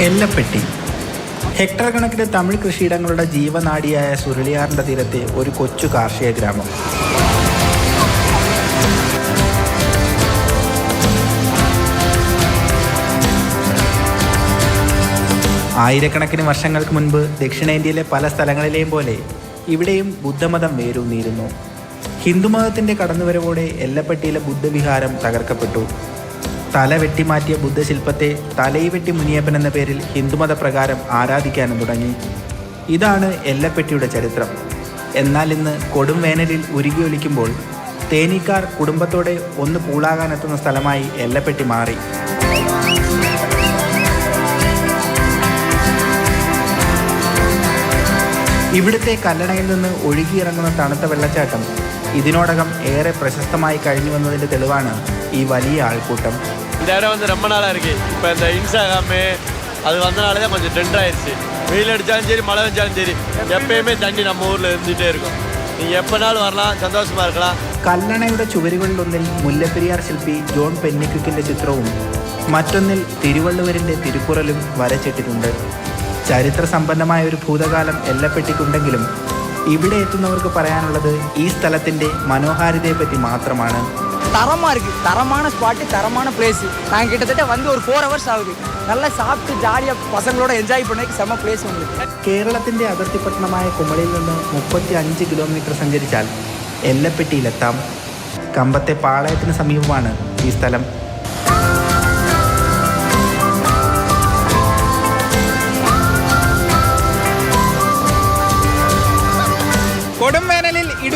എല്ലപ്പെട്ടി. Hectare കണക്കിന് തമിഴ് കൃഷിയിടങ്ങളുടെ ജീവനാടിയായ സുരളിയാറിന്റെ തീരത്തെ ഒരു കൊച്ചു കാർഷിക ഗ്രാമം. ആയിരക്കണക്കിന് വർഷങ്ങൾക്ക് മുൻപ് ദക്ഷിണേന്ത്യയിലെ പല സ്ഥലങ്ങളിലെയും പോലെ ഇവിടെയും ബുദ്ധമതം വേരൂന്നിയിരുന്നു. ഹിന്ദുമതത്തിന്റെ കടന്നുവരവോടെ എല്ലപ്പെട്ടിയിലെ ബുദ്ധവിഹാരം തകർക്കപ്പെട്ടു. തല വെട്ടിമാറ്റിയ ബുദ്ധശില്പത്തെ തലയി വെട്ടി മുനിയപ്പൻ എന്ന പേരിൽ ഹിന്ദുമത പ്രകാരം ആരാധിക്കാനും തുടങ്ങി. ഇതാണ് എല്ലപ്പെട്ടിയുടെ ചരിത്രം. എന്നാൽ ഇന്ന് കൊടും വേനലിൽ ഉരുകിയൊലിക്കുമ്പോൾ തേനീക്കാർ കുടുംബത്തോടെ ഒന്ന് പൂളാകാനെത്തുന്ന സ്ഥലമായി എല്ലപ്പെട്ടി മാറി. ഇവിടുത്തെ കല്ലണയിൽ നിന്ന് ഒഴുകിയിറങ്ങുന്ന തണുത്ത വെള്ളച്ചാട്ടം ഇതിനോടകം ഏറെ പ്രശസ്തമായി കഴിഞ്ഞു വന്നതിന്റെ തെളിവാണ് ഈ വലിയ ആൾക്കൂട്ടം. இந்த இடம் வந்து ரொம்ப நாளாக இருக்குது இப்போ இந்த இன்ஸ்டாகிராமு அது வந்தனால தான் கொஞ்சம் ட்ரெண்ட் ஆயிடுச்சு வெயில் அடித்தாலும் சரி மழை வந்தாலும் சரி எப்பயுமே தண்ணி நம்ம ஊரில் இருந்துகிட்டே இருக்கும் நீங்கள் எப்போனாலும் வரலாம் சந்தோஷமாக இருக்கலாம் കല്ലണയുടെ ചുവരുകളിലൊന്നിൽ മുല്ലപ്പെരിയാർ ശില്പി ജോൺ പെന്നിക്കുക്കിന്റെ ചിത്രവും മറ്റൊന്നിൽ തിരുവള്ളുവരിന്റെ തിരുക്കുറലും വരച്ചിട്ടിട്ടുണ്ട് ചരിത്ര സമ്പന്നമായ ഒരു ഭൂതകാലം എല്ലപ്പെട്ടിക്കുണ്ടെങ്കിലും ഇവിടെ എത്തുന്നവർക്ക് പറയാനുള്ളത് ഈ സ്ഥലത്തിന്റെ മനോഹാരിതയെപ്പറ്റി മാത്രമാണ് தரமாக இருக்குது தரமான ஸ்பாட்டு தரமான பிளேஸு நாங்கள் கிட்டத்தட்ட வந்து ஒரு ஃபோர் ஹவர்ஸ் ஆகுது நல்லா சாப்பிட்டு ஜாலியாக பசங்களோட என்ஜாய் பண்ணதுக்கு செம்ம பிளேஸ் உங்களுக்கு കേരളത്തിന്റെ അതിർത്തി പട്ടണമായ കുമളിയിൽ നിന്ന് മുപ്പത്തി അഞ്ച് കിലോമീറ്റർ സഞ്ചരിച്ചാൽ എല്ലപ്പെട്ടിയിലെത്താം കമ്പത്തെ പാളയത്തിന് സമീപമാണ് ഈ സ്ഥലം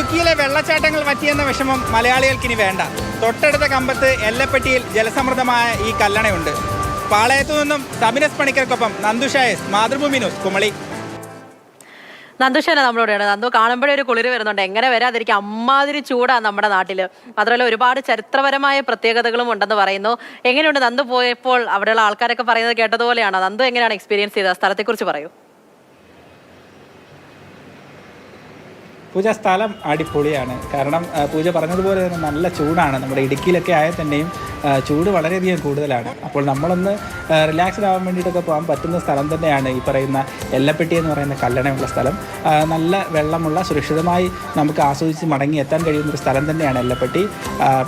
ഇടുക്കിയിലെ വെള്ളച്ചാട്ടങ്ങൾ വറ്റിയെന്ന വിഷമം മലയാളികൾക്കിനി വേണ്ട. തൊട്ടടുത്ത കമ്പത്ത് എല്ലപ്പെട്ടിയിൽ ജലസമൃദ്ധമായ ഈ കല്ലണയുണ്ട്. പാളയത്തു നിന്നും സബിനസ് പണിക്കർക്കൊപ്പം നന്ദുഷായസ് മാതൃഭൂമി ന്യൂസ് കുമളി. നന്ദുഷന നമ്മളോടെയാണ്. നന്ദു കാണുമ്പോഴേ ഒരു കുളിര് വരുന്നുണ്ട്. എങ്ങനെ വരാതിരിക്കും അമ്മാതിരി ചൂടാണ് നമ്മുടെ നാട്ടിൽ മാത്രമല്ല ഒരുപാട് ചരിത്രപരമായ പ്രത്യേകതകളും ഉണ്ടെന്ന് പറയുന്നു. എങ്ങനെയുണ്ട് നന്ദു പോയപ്പോൾ അവിടെയുള്ള ആൾക്കാരൊക്കെ പറയുന്നത് കേട്ടതുപോലെയാണ്? നന്ദു എങ്ങനെയാണ് എക്സ്പീരിയൻസ് ചെയ്തത്? സ്ഥലത്തെക്കുറിച്ച് പറയൂ. പൂജ സ്ഥലം അടിപൊളിയാണ്. കാരണം പൂജ പറഞ്ഞതുപോലെ തന്നെ നല്ല ചൂടാണ്. നമ്മുടെ ഇടുക്കിയിലൊക്കെ ആയാൽ തന്നെയും ചൂട് വളരെയധികം കൂടുതലാണ്. അപ്പോൾ നമ്മളൊന്ന് റിലാക്സ്ഡ് ആവാൻ വേണ്ടിയിട്ടൊക്കെ പോകാൻ പറ്റുന്ന സ്ഥലം തന്നെയാണ് ഈ പറയുന്ന എല്ലപ്പെട്ടി എന്ന് പറയുന്ന കല്ലണയുള്ള സ്ഥലം. നല്ല വെള്ളമുള്ള സുരക്ഷിതമായി നമുക്ക് ആസ്വദിച്ച് മടങ്ങി എത്താൻ കഴിയുന്ന ഒരു സ്ഥലം തന്നെയാണ് എല്ലപ്പെട്ടി.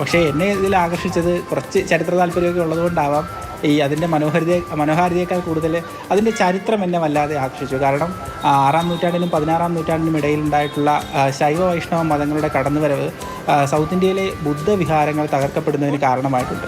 പക്ഷേ എന്നെ ഇതിൽ ആകർഷിച്ചത് കുറച്ച് ചരിത്ര താല്പര്യമൊക്കെ ഉള്ളതുകൊണ്ടാവാം. ഈ അതിന്റെ മനോഹരിത മനോഹാരിതയേക്കാൾ കൂടുതൽ അതിന്റെ ചരിത്രം എന്നെ വല്ലാതെ ആകർഷിച്ചു. കാരണം ആറാം നൂറ്റാണ്ടിനും പതിനാറാം നൂറ്റാണ്ടിനും ഇടയിൽ ഉണ്ടായിട്ടുള്ള ശൈവ വൈഷ്ണവ മതങ്ങളുടെ കടന്നുവരവ് സൗത്ത് ഇന്ത്യയിലെ ബുദ്ധവിഹാരങ്ങൾ തകർക്കപ്പെടുന്നതിന് കാരണമായിട്ടുണ്ട്.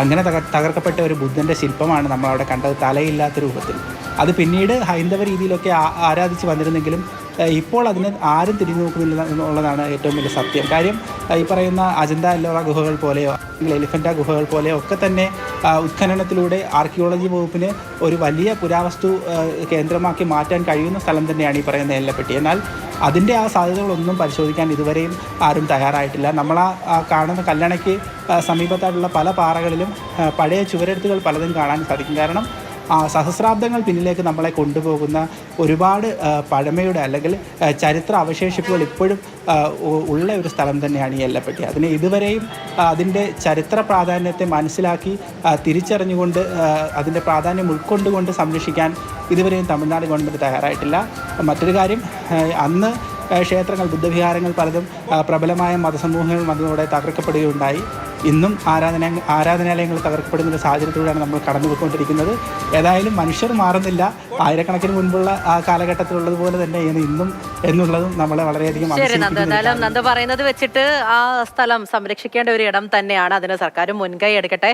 അങ്ങനെ തകർ തകർക്കപ്പെട്ട ഒരു ബുദ്ധന്റെ ശില്പമാണ് നമ്മൾ അവിടെ കണ്ടത് തലയില്ലാത്ത രൂപത്തിൽ. അത് പിന്നീട് ഹൈന്ദവ രീതിയിലൊക്കെ ആരാധിച്ച് വന്നിരുന്നെങ്കിലും ഇപ്പോൾ അതിന് ആരും തിരിഞ്ഞു നോക്കുന്നില്ല എന്നുള്ളതാണ് ഏറ്റവും വലിയ സത്യം. കാര്യം ഈ പറയുന്ന അജന്ത എല്ലോറ ഗുഹകൾ പോലെയോ അല്ലെങ്കിൽ എലിഫന്റ ഗുഹകൾ പോലെയോ ഒക്കെ തന്നെ ഉത്ഖനനത്തിലൂടെ ആർക്കിയോളജി വകുപ്പിന് ഒരു വലിയ പുരാവസ്തു കേന്ദ്രമാക്കി മാറ്റാൻ കഴിയുന്ന സ്ഥലം തന്നെയാണ് ഈ പറയുന്ന എല്ലപ്പെട്ടി. എന്നാൽ അതിന്റെ ആ സാധ്യതകളൊന്നും പരിശോധിക്കാൻ ഇതുവരെയും ആരും തയ്യാറായിട്ടില്ല. നമ്മൾ ആ കാണുന്ന കല്ലണയ്ക്ക് സമീപത്തായിട്ടുള്ള പല പാറകളിലും പഴയ ചുവരെഴുത്തുകൾ പലതും കാണാൻ സാധിക്കും. കാരണം സഹസ്രാബ്ദങ്ങൾ പിന്നിലേക്ക് നമ്മളെ കൊണ്ടുപോകുന്ന ഒരുപാട് പഴമയുടെ അല്ലെങ്കിൽ ചരിത്ര അവശേഷിപ്പുകൾ ഇപ്പോഴും ഉള്ള ഒരു സ്ഥലം തന്നെയാണ് ഈ എല്ലപ്പെട്ടി. അതിനെ ഇതുവരെയും അതിന്റെ ചരിത്ര പ്രാധാന്യത്തെ മനസ്സിലാക്കി തിരിച്ചറിഞ്ഞുകൊണ്ട് അതിന്റെ പ്രാധാന്യം ഉൾക്കൊണ്ടുകൊണ്ട് സംരക്ഷിക്കാൻ ഇതുവരെയും തമിഴ്നാട് ഗവൺമെന്റ് തയ്യാറായിട്ടില്ല. മറ്റൊരു കാര്യം അന്ന് ക്ഷേത്രങ്ങൾ ബുദ്ധവിഹാരങ്ങൾ പലതും പ്രബലമായ മതസമൂഹങ്ങൾ വന്നതോടെ തകർക്കപ്പെടുകയുണ്ടായി. ഇന്നും ആരാധന ആരാധനാലയങ്ങൾ തകർക്കപ്പെടുന്ന ഒരു സാഹചര്യത്തിലൂടെയാണ് നമ്മൾ കടന്നു പോയിക്കൊണ്ടിരിക്കുന്നത് ഏതായാലും മനുഷ്യർ മാറുന്നില്ല. ആയിരക്കണക്കിന് മുൻപുള്ള ആ കാലഘട്ടത്തിലുള്ളതുപോലെ തന്നെയാണ് ഇന്നും എന്നുള്ളതും നമ്മളെ വളരെയധികം നന്ദു. എന്തായാലും പറയുന്നത് വെച്ചിട്ട് ആ സ്ഥലം സംരക്ഷിക്കേണ്ട ഒരു ഇടം തന്നെയാണ്. അതിന് സർക്കാർ മുൻകൈ എടുക്കട്ടെ.